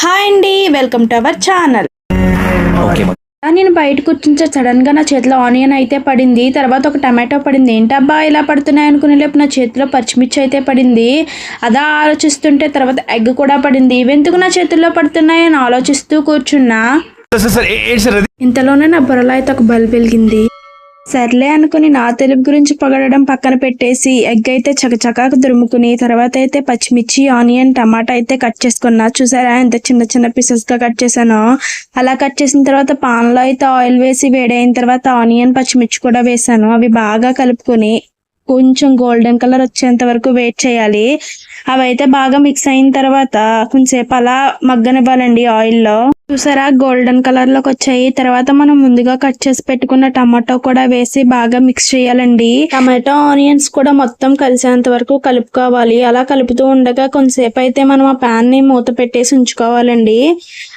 Hi అండి welcome to our channel. నేను బయట కూర్చుంటే సడన్గా నా చేతిలో ఆనియన్ అయితే పడింది తర్వాత ఒక టమాటో పడింది. ఏంటబ్బా ఇలా పడుతున్నాయి అనుకునే లేపు నా చేతిలో పచ్చిమిర్చి అయితే పడింది. అదా ఆలోచిస్తుంటే తర్వాత ఎగ్ కూడా పడింది. ఇవెందుకు నా చేతుల్లో పడుతున్నాయి అని ఆలోచిస్తూ కూర్చున్నా. ఇంతలోనే నా బుర్రలో అయితే ఒక బల్బ్ వెలిగింది. సర్లే అనుకుని నా తెలుగు గురించి పొగడడం పక్కన పెట్టేసి ఎగ్ అయితే చకచకాకు దురుముకుని తర్వాత అయితే పచ్చిమిర్చి ఆనియన్ టమాటా అయితే కట్ చేసుకున్నా. చూసారా ఎంత చిన్న చిన్న పీసెస్గా కట్ చేశానో? అలా కట్ చేసిన తర్వాత పాన్లో అయితే ఆయిల్ వేసి వేడైన తర్వాత ఆనియన్ పచ్చిమిర్చి కూడా వేసాను అవి బాగా కలుపుకొని కొంచెం గోల్డెన్ కలర్ వచ్చేంత వరకు వెయిట్ చేయాలి. అవి అయితే బాగా మిక్స్ అయిన తర్వాత కొంచెంసేపు అలా మగ్గనివ్వాలండి ఆయిల్లో. చూసారా? గోల్డెన్ కలర్లోకి వచ్చాయి. తర్వాత మనం ముందుగా కట్ చేసి పెట్టుకున్న టమాటో కూడా వేసి బాగా మిక్స్ చేయాలండి. టమాటో ఆనియన్స్ కూడా మొత్తం కలిసేంత వరకు కలుపుకోవాలి. అలా కలుపుతూ ఉండగా కొంతసేపు అయితే మనం ఆ ప్యాన్ని మూత పెట్టేసి ఉంచుకోవాలండి.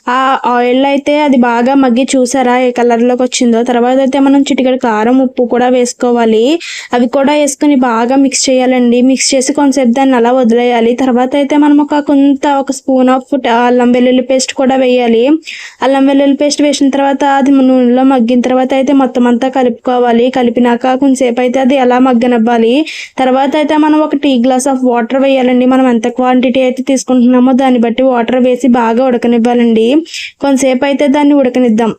ఆ ఆయిల్ అయితే అది బాగా మగ్గి చూసారా? ఏ కలర్లోకి వచ్చిందో? తర్వాత అయితే మనం చిటికెడు కారం ఉప్పు కూడా వేసుకోవాలి. అవి కూడా వేసుకుని బాగా మిక్స్ చేయాలండి. మిక్స్ చేసి కొంతసేపు దాన్ని అలా వదిలేయాలి. తర్వాత అయితే మనం ఒక కొంత ఒక స్పూన్ ఆఫ్ అల్లం వెల్లుల్లి పేస్ట్ కూడా వేయాలి. అల్లం వెల్లుల్లి పేస్ట్ వేసిన తర్వాత అది నూనెలో మగ్గిన తర్వాత అయితే మొత్తం అంతా కలుపుకోవాలి. కలిపినాక కొంతసేపు అయితే అది ఎలా మగ్గనివ్వాలి. తర్వాత అయితే మనం ఒక టీ గ్లాస్ ఆఫ్ వాటర్ వేయాలండి. మనం ఎంత క్వాంటిటీ అయితే తీసుకుంటున్నామో దాన్ని బట్టి వాటర్ వేసి బాగా ఉడకనివ్వాలండి. కొంతసేపు అయితే దాన్ని ఉడకనిద్దాం.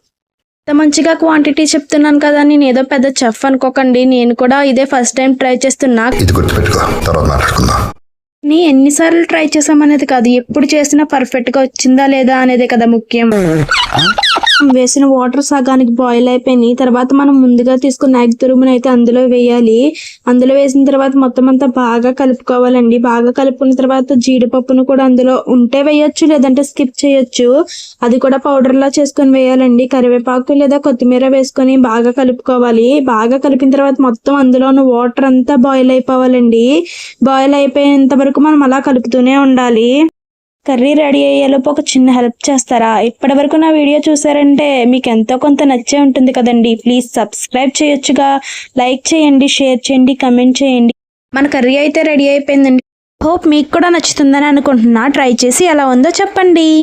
మంచిగా క్వాంటిటీ చెప్తున్నాను కదా నేను ఏదో పెద్ద చెఫ్ అనుకోకండి. నేను కూడా ఇదే ఫస్ట్ టైం ట్రై చేస్తున్నా. ఇది గుర్తుపెట్టుకో. తర్వాత మాట్లాడుకుందాం. నీ ఎన్నిసార్లు ట్రై చేసామనేది కాదు. ఎప్పుడు చేసినా పర్ఫెక్ట్గా వచ్చిందా లేదా అనేది కదా ముఖ్యం. వేసిన వాటర్ సగానికి బాయిల్ అయిపోయినాయి తర్వాత మనం ముందుగా తీసుకున్న ఎగ్ తురుమును అయితే అందులో వేయాలి. అందులో వేసిన తర్వాత మొత్తం అంతా బాగా కలుపుకోవాలండి. బాగా కలుపుకున్న తర్వాత జీడిపప్పును కూడా అందులో ఉంటే వేయొచ్చు లేదంటే స్కిప్ చేయొచ్చు. అది కూడా పౌడర్ లా చేసుకొని వేయాలండి. కరివేపాకు లేదా కొత్తిమీర వేసుకొని బాగా కలుపుకోవాలి. బాగా కలిపిన తర్వాత మొత్తం అందులో ఉన్న వాటర్ అంతా బాయిల్ అయిపోవాలండి. బాయిల్ అయిపోయేంత వరకు మనం అలా కలుపుతూనే ఉండాలి. కర్రీ రెడీ అయ్యేలోపు ఒక చిన్న హెల్ప్ చేస్తారా? ఇప్పటి వరకు నా వీడియో చూసారంటే మీకు ఎంతో కొంత నచ్చే ఉంటుంది కదండి. ప్లీజ్ సబ్స్క్రైబ్ చేయొచ్చుగా. లైక్ చేయండి షేర్ చేయండి కమెంట్ చేయండి. మన కర్రీ అయితే రెడీ అయిపోయిందండి. హోప్ మీకు కూడా నచ్చుతుందని అనుకుంటున్నా. ట్రై చేసి ఎలా ఉందో చెప్పండి.